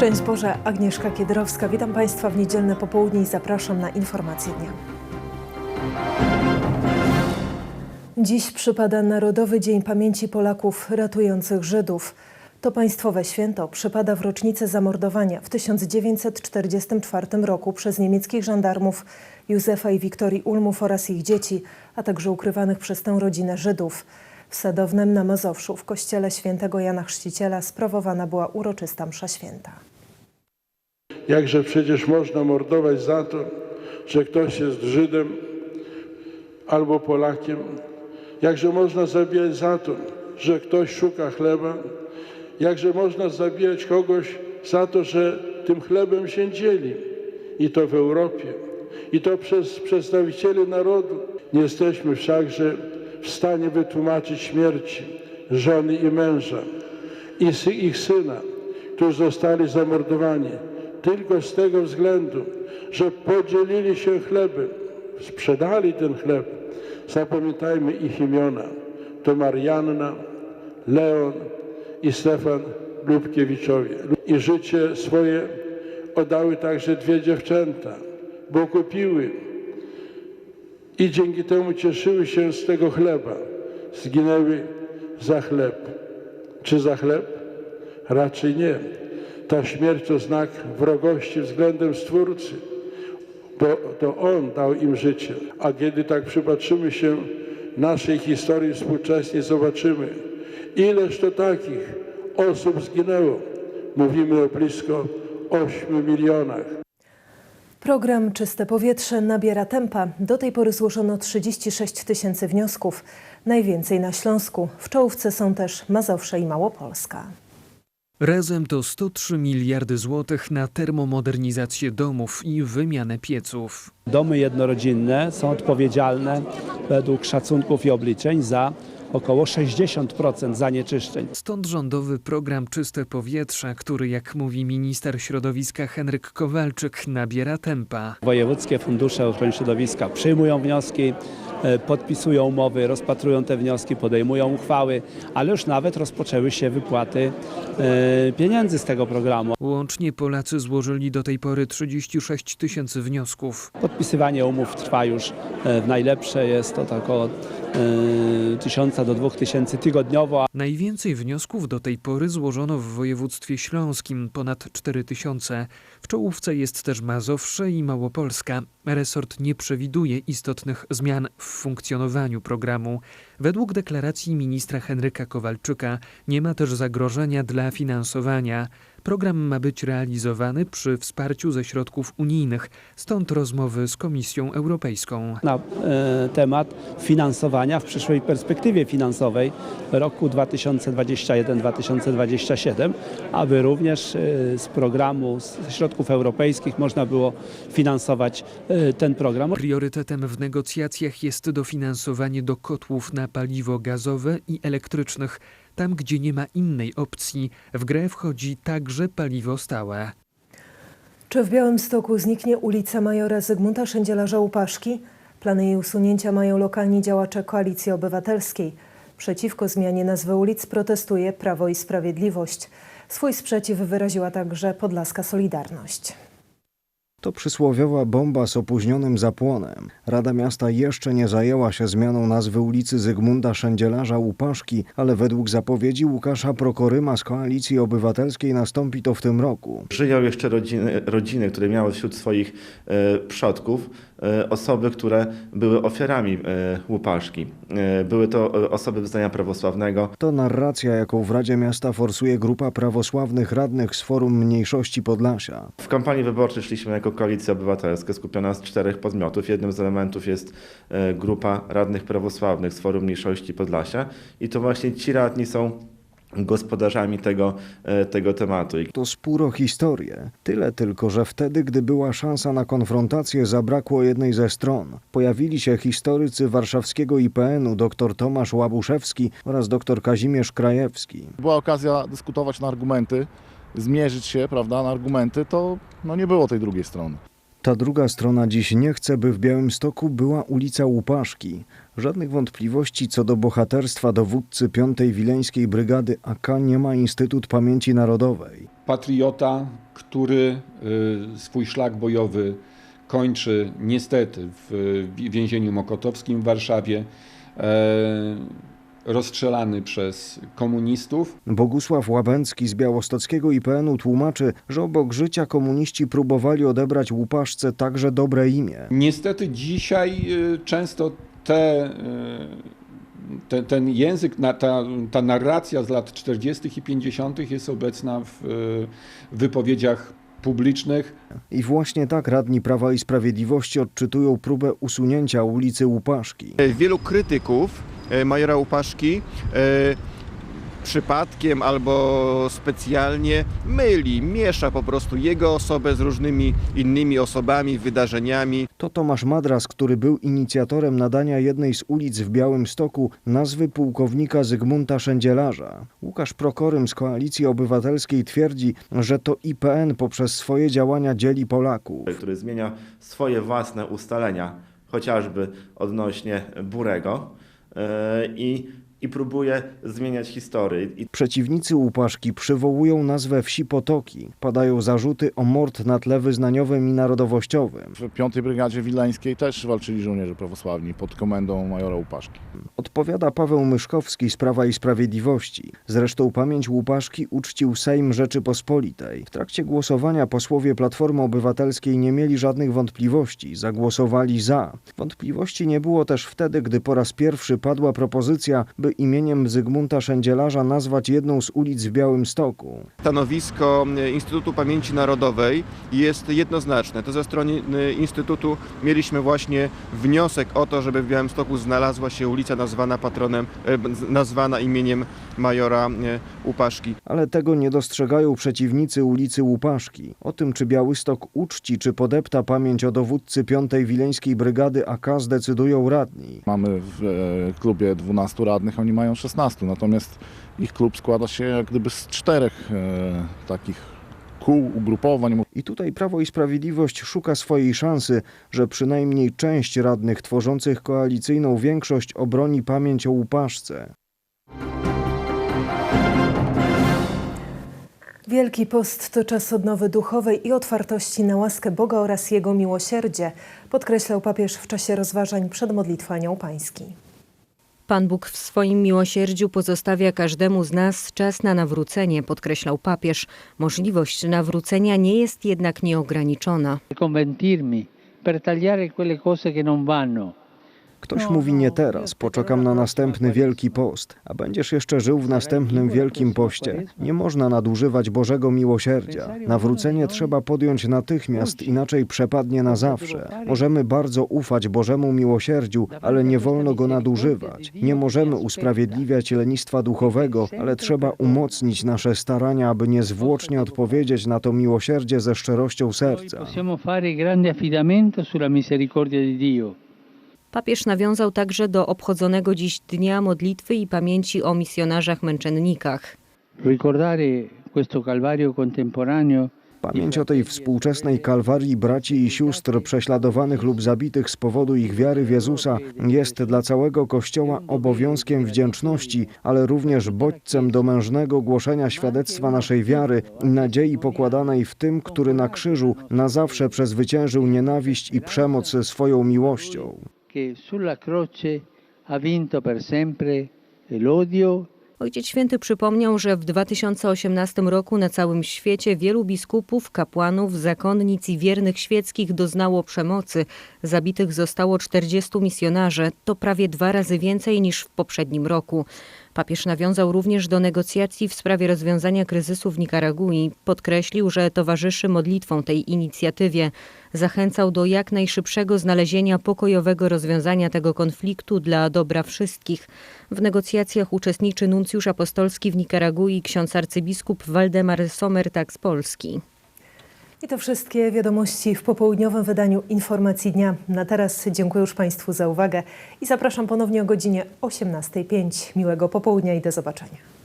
Szczęść Boże, Agnieszka Kiedrowska. Witam Państwa w niedzielne popołudnie i zapraszam na informacje dnia. Dziś przypada Narodowy Dzień Pamięci Polaków ratujących Żydów. To państwowe święto przypada w rocznicę zamordowania w 1944 roku przez niemieckich żandarmów Józefa i Wiktorii Ulmów oraz ich dzieci, a także ukrywanych przez tę rodzinę Żydów. W Sadownem na Mazowszu w kościele świętego Jana Chrzciciela sprawowana była uroczysta msza święta. Jakże przecież można mordować za to, że ktoś jest Żydem albo Polakiem? Jakże można zabijać za to, że ktoś szuka chleba? Jakże można zabijać kogoś za to, że tym chlebem się dzieli? I to w Europie, i to przez przedstawicieli narodu. Nie jesteśmy wszakże w stanie wytłumaczyć śmierci żony i męża i ich syna, którzy zostali zamordowani tylko z tego względu, że podzielili się chlebem, sprzedali ten chleb. Zapamiętajmy ich imiona. To Marianna, Leon i Stefan Lubkiewiczowie. I życie swoje oddały także dwie dziewczęta, bo kupiły i dzięki temu cieszyły się z tego chleba. Zginęły za chleb. Czy za chleb? Raczej nie. Ta śmierć to znak wrogości względem Stwórcy, bo to On dał im życie. A kiedy tak przypatrzymy się naszej historii współczesnej, zobaczymy, ileż to takich osób zginęło. Mówimy o blisko 8 milionach. Program Czyste Powietrze nabiera tempa. Do tej pory złożono 36 tysięcy wniosków, najwięcej na Śląsku. W czołówce są też Mazowsze i Małopolska. Razem to 103 miliardy złotych na termomodernizację domów i wymianę pieców. Domy jednorodzinne są odpowiedzialne według szacunków i obliczeń za około 60% zanieczyszczeń. Stąd rządowy program Czyste Powietrze, który, jak mówi minister środowiska Henryk Kowalczyk, nabiera tempa. Wojewódzkie fundusze ochrony środowiska przyjmują wnioski, e, podpisują umowy, rozpatrują te wnioski, podejmują uchwały, ale już nawet rozpoczęły się wypłaty e, pieniędzy z tego programu. Łącznie Polacy złożyli do tej pory 36 tysięcy wniosków. Podpisywanie umów trwa już e, w najlepsze, jest to tak około e, 1000 do 2000 tygodniowo, Najwięcej wniosków do tej pory złożono w województwie śląskim ponad 4 tysiące. W czołówce jest też Mazowsze i Małopolska. Resort nie przewiduje istotnych zmian w funkcjonowaniu programu. Według deklaracji ministra Henryka Kowalczyka nie ma też zagrożenia dla finansowania. Program ma być realizowany przy wsparciu ze środków unijnych, stąd rozmowy z Komisją Europejską. na e, temat finansowania w przyszłej perspektywie finansowej roku 2021-2027, aby również e, z programu, z środków europejskich można było finansować e, ten program. Priorytetem w negocjacjach jest dofinansowanie do kotłów na paliwo gazowe i elektrycznych. Tam, gdzie nie ma innej opcji, w grę wchodzi także paliwo stałe. Czy w Białymstoku zniknie ulica Majora Zygmunta Szędzielarza-Łupaszki? Plany jej usunięcia mają lokalni działacze Koalicji Obywatelskiej. Przeciwko zmianie nazwy ulic protestuje Prawo i Sprawiedliwość. Swój sprzeciw wyraziła także Podlaska Solidarność. To przysłowiowa bomba z opóźnionym zapłonem. Rada Miasta jeszcze nie zajęła się zmianą nazwy ulicy Zygmunta Szędzielarza Łupaszki, ale według zapowiedzi Łukasza Prokoryma z Koalicji Obywatelskiej nastąpi to w tym roku. Żyją jeszcze rodziny, rodziny które miały wśród swoich e, przodków osoby, które były ofiarami e, łupaszki. E, były to e, osoby wyznania prawosławnego. To narracja, jaką w Radzie Miasta forsuje grupa prawosławnych radnych z Forum Mniejszości Podlasia. W kampanii wyborczej szliśmy jako Koalicja Obywatelska skupiona z czterech podmiotów. Jednym z elementów jest e, grupa radnych prawosławnych z Forum Mniejszości Podlasia i to właśnie ci radni są gospodarzami tego, e, tego tematu. To spór o historię. Tyle tylko, że wtedy, gdy była szansa na konfrontację, zabrakło jednej ze stron. Pojawili się historycy warszawskiego IPN-u dr Tomasz Łabuszewski oraz dr Kazimierz Krajewski. była okazja dyskutować na argumenty, zmierzyć się, prawda, na argumenty, to no nie było tej drugiej strony. Ta druga strona dziś nie chce, by w Białymstoku była ulica Łupaszki. Żadnych wątpliwości co do bohaterstwa dowódcy 5. Wileńskiej Brygady AK nie ma Instytut Pamięci Narodowej. patriota, który y, swój szlak bojowy kończy niestety w więzieniu mokotowskim w Warszawie, e, rozstrzelany przez komunistów. Bogusław Łabęcki z białostockiego IPN-u tłumaczy, że obok życia komuniści próbowali odebrać łupaszce także dobre imię. Niestety dzisiaj y, często te, y, te, ten język, ta, ta narracja z lat 40. i 50. jest obecna w y, wypowiedziach publicznych. I właśnie tak radni Prawa i Sprawiedliwości odczytują próbę usunięcia ulicy Łupaszki. Wielu krytyków majora Łupaszki e, przypadkiem albo specjalnie myli, miesza po prostu jego osobę z różnymi innymi osobami, wydarzeniami. To Tomasz Madras, który był inicjatorem nadania jednej z ulic w Białymstoku nazwy pułkownika Zygmunta Szędzielarza. Łukasz Prokorym z Koalicji Obywatelskiej twierdzi, że to IPN poprzez swoje działania dzieli Polaków. który zmienia swoje własne ustalenia, chociażby odnośnie Burego e, i, i próbuje zmieniać historię. I Przeciwnicy Łupaszki przywołują nazwę wsi Potoki. Padają zarzuty o mord na tle wyznaniowym i narodowościowym. W 5 Brygadzie Wileńskiej też walczyli żołnierze prawosławni pod komendą majora Łupaszki. Odpowiada Paweł Myszkowski z Prawa i Sprawiedliwości. Zresztą pamięć Łupaszki uczcił Sejm Rzeczypospolitej. W trakcie głosowania posłowie Platformy Obywatelskiej nie mieli żadnych wątpliwości. Zagłosowali za. Wątpliwości nie było też wtedy, gdy po raz pierwszy padła propozycja, by imieniem Zygmunta Szędzielarza nazwać jedną z ulic w Białymstoku. Stanowisko e, Instytutu Pamięci Narodowej jest jednoznaczne. To ze strony e, Instytutu mieliśmy właśnie wniosek o to, żeby w Białymstoku znalazła się ulica nazwana patronem, e, nazwana imieniem majora Łupaszki. Ale tego nie dostrzegają przeciwnicy ulicy Łupaszki. O tym, czy Białystok uczci, czy podepta pamięć o dowódcy 5. Wileńskiej Brygady AK zdecydują radni. Mamy w klubie 12 radnych, oni mają 16, natomiast ich klub składa się jak gdyby z czterech e, takich kół, ugrupowań. I tutaj Prawo i Sprawiedliwość szuka swojej szansy, że przynajmniej część radnych tworzących koalicyjną większość obroni pamięć o Łupaszce. Wielki Post to czas odnowy duchowej i otwartości na łaskę Boga oraz Jego miłosierdzie, podkreślał papież w czasie rozważań przed modlitwą Anioł Pański. Pan Bóg w swoim miłosierdziu pozostawia każdemu z nas czas na nawrócenie, podkreślał papież. Możliwość nawrócenia nie jest jednak nieograniczona. per tagliare quelle cose che non vanno. Ktoś mówi nie teraz, poczekam na następny Wielki Post, a będziesz jeszcze żył w następnym Wielkim Poście. Nie można nadużywać Bożego miłosierdzia. Nawrócenie trzeba podjąć natychmiast, inaczej przepadnie na zawsze. Możemy bardzo ufać Bożemu miłosierdziu, ale nie wolno go nadużywać. Nie możemy usprawiedliwiać lenistwa duchowego, ale trzeba umocnić nasze starania, aby niezwłocznie odpowiedzieć na to miłosierdzie ze szczerością serca. Possiamo fare grande affidamento sulla misericordia di Dio. Papież nawiązał także do obchodzonego dziś Dnia Modlitwy i Pamięci o misjonarzach męczennikach. Pamięć o tej współczesnej kalwarii braci i sióstr prześladowanych lub zabitych z powodu ich wiary w Jezusa jest dla całego Kościoła obowiązkiem wdzięczności, ale również bodźcem do mężnego głoszenia świadectwa naszej wiary i nadziei pokładanej w tym, który na krzyżu na zawsze przezwyciężył nienawiść i przemoc swoją miłością. Che sulla croce ha vinto per sempre l'odio Ojciec Święty przypomniał, że w 2018 roku na całym świecie wielu biskupów, kapłanów, zakonnic i wiernych świeckich doznało przemocy. Zabitych zostało 40 misjonarzy. To prawie dwa razy więcej niż w poprzednim roku. Papież nawiązał również do negocjacji w sprawie rozwiązania kryzysu w Nikaragui. Podkreślił, że towarzyszy modlitwą tej inicjatywie. Zachęcał do jak najszybszego znalezienia pokojowego rozwiązania tego konfliktu dla dobra wszystkich. W negocjacjach uczestniczy nuncjusz apostolski w Nikaragui ksiądz arcybiskup Waldemar Somertak z Polski. I to wszystkie wiadomości w popołudniowym wydaniu Informacji Dnia. Na teraz dziękuję już Państwu za uwagę i zapraszam ponownie o godzinie 18.05. Miłego popołudnia i do zobaczenia.